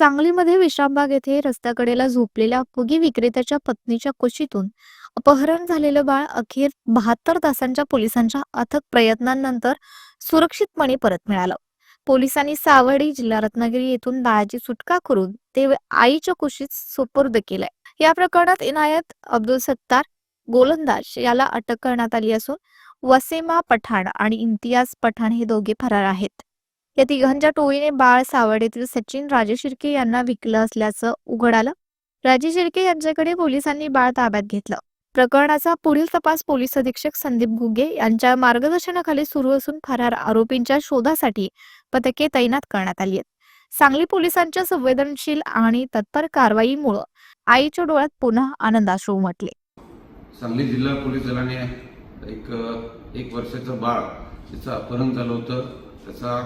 सांगलीमध्ये विश्रामबाग येथे रस्त्याकडेला झोपलेल्या फुगी विक्रेत्याच्या पत्नीच्या कुशीतून अपहरण झालेलं बाळ अखेर बहात्तर तासांच्या पोलिसांच्या अथक प्रयत्नांनंतर सुरक्षितपणे परत मिळालं. पोलिसांनी सावडी जिल्हा रत्नागिरी येथून बाळाची सुटका करून ते आईच्या कुशीत सुपूर्द केलंय. या प्रकरणात इनायत अब्दुल सत्तार गोलंदाज याला अटक करण्यात आली असून वसेमा पठाण आणि इम्तियाज पठाण हे दोघे फरार आहेत. या तिघांच्या टोळीने बाळ सावड येथील सचिन राजे शिर्के यांना विकलं असल्याचं उघड आलं. राजे शिर्के यांच्याकडे पोलिसांनी बाळ ताब्यात घेतलं. प्रकरणाचा पुढील तपास पोलीस अधीक्षक संदीप घुगे यांच्या मार्गदर्शनाखाली सुरू असून फरार आरोपींच्या शोधासाठी पथके तैनात करण्यात आली आहेत. सांगली पोलिसांच्या संवेदनशील आणि तत्पर कारवाईमुळं आईच्या डोळ्यात पुन्हा आनंदाश्रू उमटले. सांगली जिल्हा पोलीस दलाने एक एक वर्षाचं बाळ त्याचं अपहरण झालं होतं त्याचा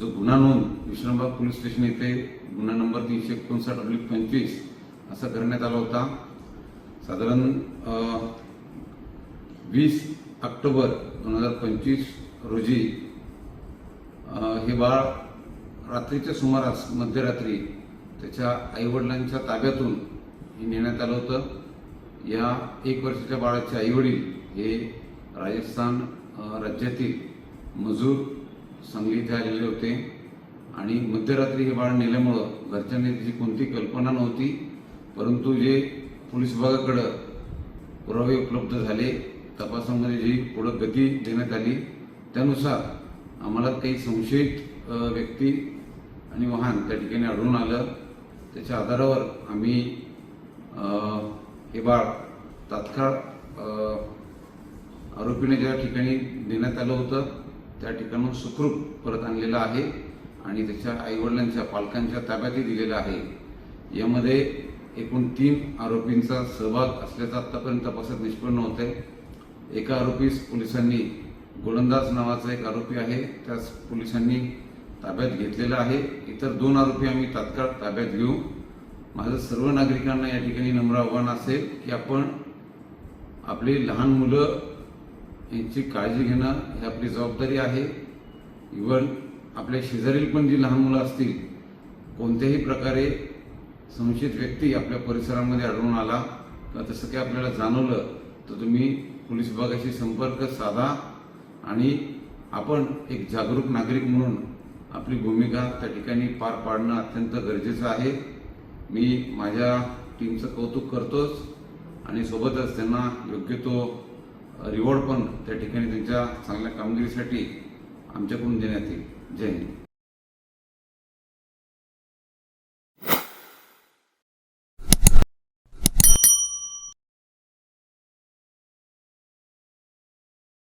जो गुन्हा नोंद विश्रामबाग पोलीस स्टेशन येथे गुन्हा नंबर तीनशे एकोणसाठ अब्लिक पंचवीस असा करण्यात आला होता. साधारण वीस ऑक्टोबर दोन हजार पंचवीस रोजी हे बाळ रात्रीच्या सुमारास मध्यरात्री त्याच्या आईवडिलांच्या ताब्यातून हे नेण्यात आलं होतं. या एक वर्षाच्या बाळाचे आईवडील हे राजस्थान राज्यातील मजूर सांगली इथे आलेले होते. आणि मध्यरात्री हे बाळ नेल्यामुळं घरच्यांनी त्याची कोणती कल्पना नव्हती परंतु जे पोलीस विभागाकडं पुरावे उपलब्ध झाले तपासामध्ये जी पुढं गती देण्यात आली त्यानुसार आम्हाला काही संशयित व्यक्ती आणि वाहन त्या ठिकाणी आढळून आलं. त्याच्या आधारावर आम्ही हे बाळ तात्काळ आरोपीने ज्या ठिकाणी देण्यात आलं होतं त्या ठिकाणून सुखरूप परत आणलेला आहे आणि त्याच्या आईवडिलांच्या पालकांच्या ताब्यातही दिलेलं आहे. यामध्ये एकूण तीन आरोपींचा सहभाग असल्याचा आत्तापर्यंत तपासात निष्पन्न होत आहे एका आरोपीस पोलिसांनी गोलंदाज नावाचा एक आरोपी आहे त्यास पोलिसांनी ताब्यात घेतलेला आहे. इतर दोन आरोपी आम्ही तात्काळ ताब्यात घेऊ. माझं सर्व नागरिकांना या ठिकाणी नम्र आव्हान असेल की आपण आपली लहान मुलं यांची काळजी घेणं ही आपली जबाबदारी आहे. इवन आपल्या शेजारील पण जी लहान मुलं असतील कोणत्याही प्रकारे संशयित व्यक्ती आपल्या परिसरामध्ये आढळून आला किंवा तसं काही आपल्याला जाणवलं तर तुम्ही पोलीस विभागाशी संपर्क साधा आणि आपण एक जागरूक नागरिक म्हणून आपली भूमिका त्या ठिकाणी पार पाडणं अत्यंत गरजेचं आहे. मी माझ्या टीमचं कौतुक करतोच आणि सोबतच त्यांना योग्य तो रिवॉर्ड पण त्या ठिकाणी त्यांच्या चांगल्या कामगिरीसाठी आमच्याकडून देण्यात येईल. जय हिंद.